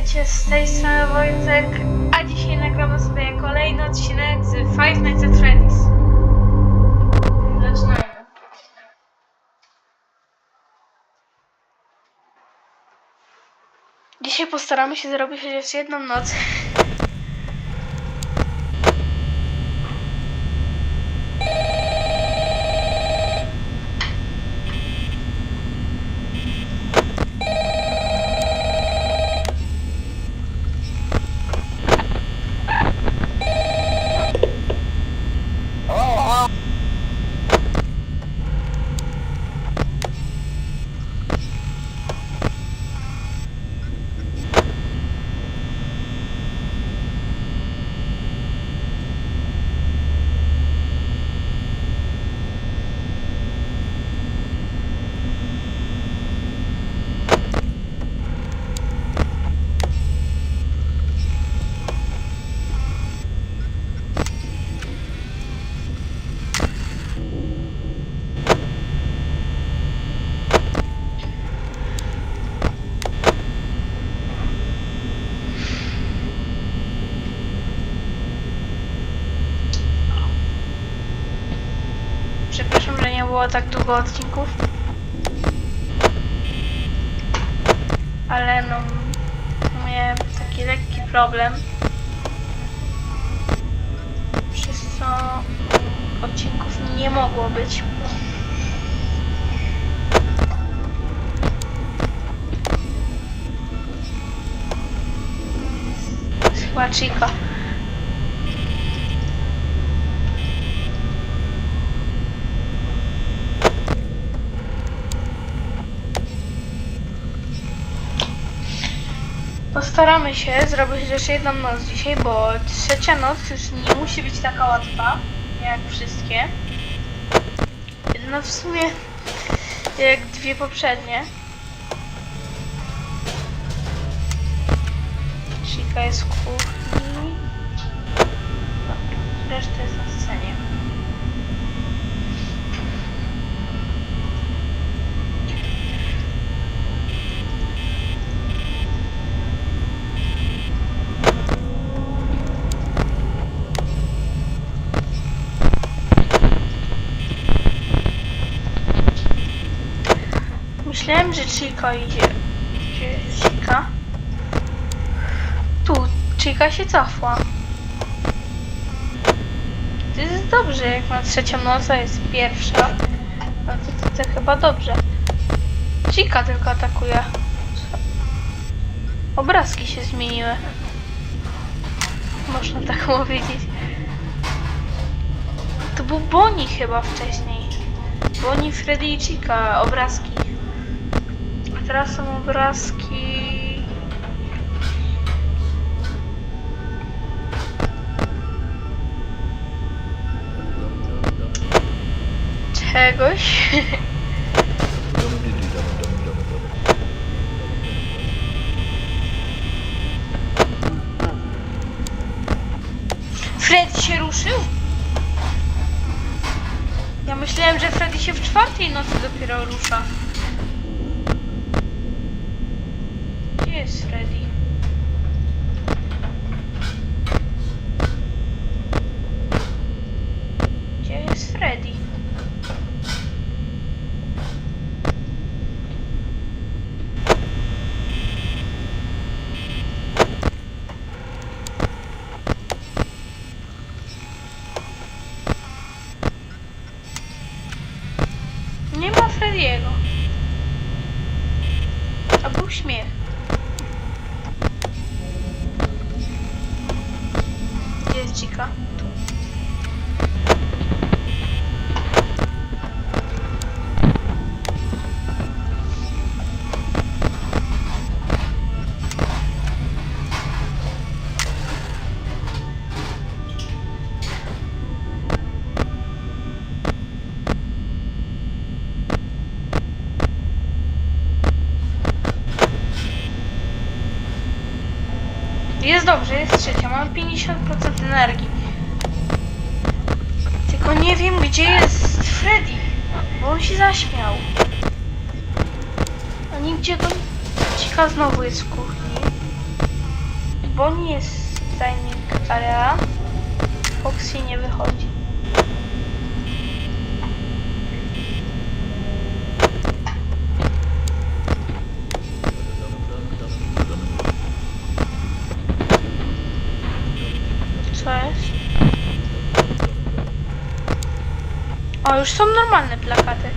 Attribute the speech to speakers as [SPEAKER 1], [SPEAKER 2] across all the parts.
[SPEAKER 1] Witajcie z tej strony Wojtek, a dzisiaj nagramy sobie kolejny odcinek z Five Nights at Freddy's. Zaczynajmy. Dzisiaj postaramy się zrobić chociaż jedną noc. Przepraszam, że nie było tak długo odcinków. Ale no, miałem taki lekki problem. Przez co odcinków nie mogło być. Chyba. Postaramy się zrobić jeszcze jedną noc dzisiaj, bo trzecia noc już nie musi być taka łatwa jak wszystkie. No w sumie jak dwie poprzednie. Chica jest w kuchni. Reszta jest na scenie. Myślałem, że Chica idzie. Gdzie Chica? Tu, Chica się cofła. To jest dobrze, jak na trzecią noc, a jest pierwsza. No to, to, to chyba dobrze. Chica tylko atakuje. Obrazki się zmieniły. Można tak powiedzieć. To był Bonnie chyba wcześniej. Bonnie, Freddy i Chica, obrazki. Teraz są obrazki. Czegoś. Freddy się ruszył? Ja myślałem, że Freddy się w czwartej nocy dopiero rusza. Gdzie jest Freddy? Nie ma Frediego. A był śmiech. Chica? Jest dobrze, jest trzecia. Mam 50% energii. Tylko nie wiem, gdzie jest Freddy. Bo on się zaśmiał. A nigdzie go... Cika znowu jest w kuchni. Bonnie jest timing area. Foxy nie wychodzi. Już są normalne plakaty.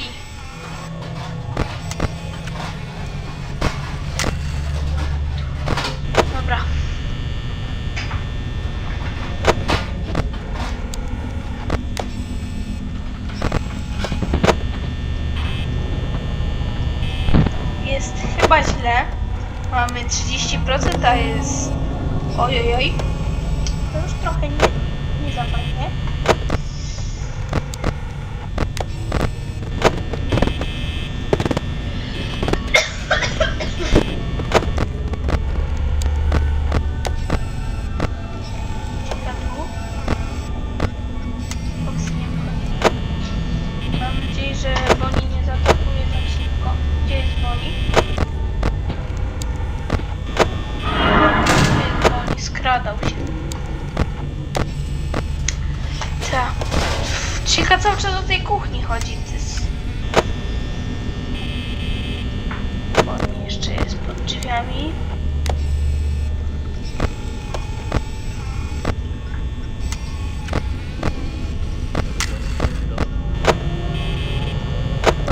[SPEAKER 1] Freddy! Dobra. Jest chyba źle. Mamy 30%, a jest... Ojojoj. To już trochę nie, nie za fajnie. Chica cały czas do tej kuchni chodzi. Jest... Bonnie jeszcze jest pod drzwiami.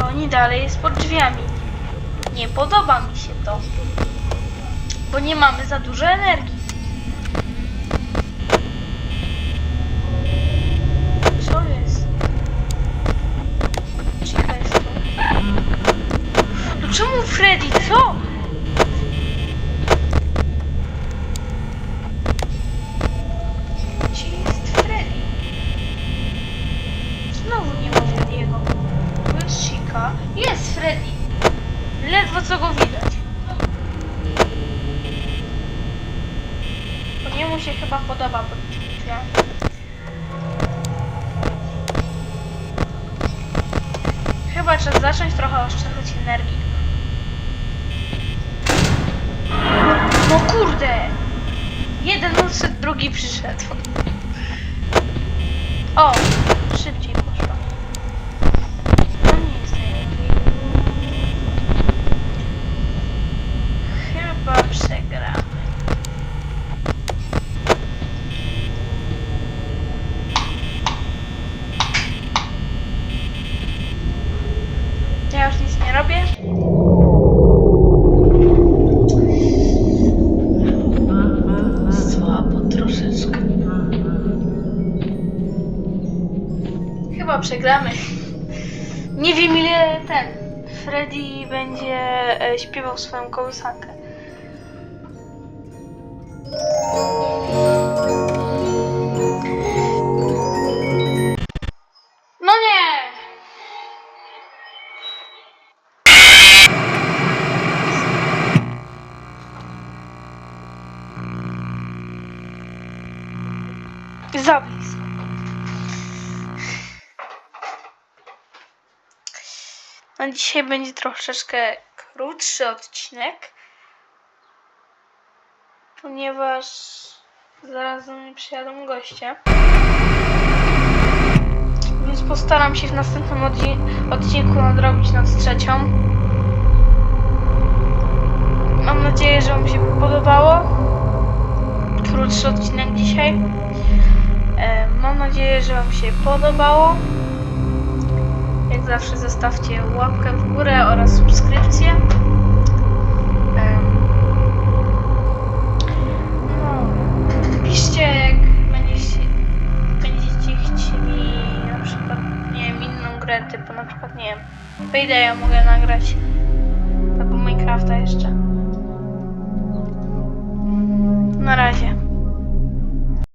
[SPEAKER 1] Bonnie dalej jest pod drzwiami. Nie podoba mi się to. Bo nie mamy za dużo energii. Co jest? Chica jest tu. No czemu Freddy? Co? Gdzie jest Freddy? Znowu nie ma Freddy'ego. Tu jest Chica. Jest Freddy. Ledwo co go widać. Bo niemu się chyba podoba pod drzwiami. Chyba czas zacząć trochę oszczędzać energii. No kurde! Jeden odszedł, drugi przyszedł. O! Szybciej poszło. To nie jest najlepiej. Chyba przegramy. Ja już nic nie robię. Słabo troszeczkę. Chyba przegramy. Nie wiem ile ten Freddy będzie e, śpiewał swoją kołysankę. No dzisiaj będzie troszeczkę krótszy odcinek, ponieważ zaraz do mnie przyjadą goście. Więc postaram się w następnym odci- odcinku nadrobić nad trzecią. Mam nadzieję, że Wam się podobało. Krótszy odcinek dzisiaj. E, Mam nadzieję, że Wam się podobało. Zawsze zostawcie łapkę w górę oraz subskrypcję. No, piszcie jak będziecie, będziecie chcieli na przykład, nie wiem, inną grę typu na przykład, nie wiem, Paydaya mogę nagrać.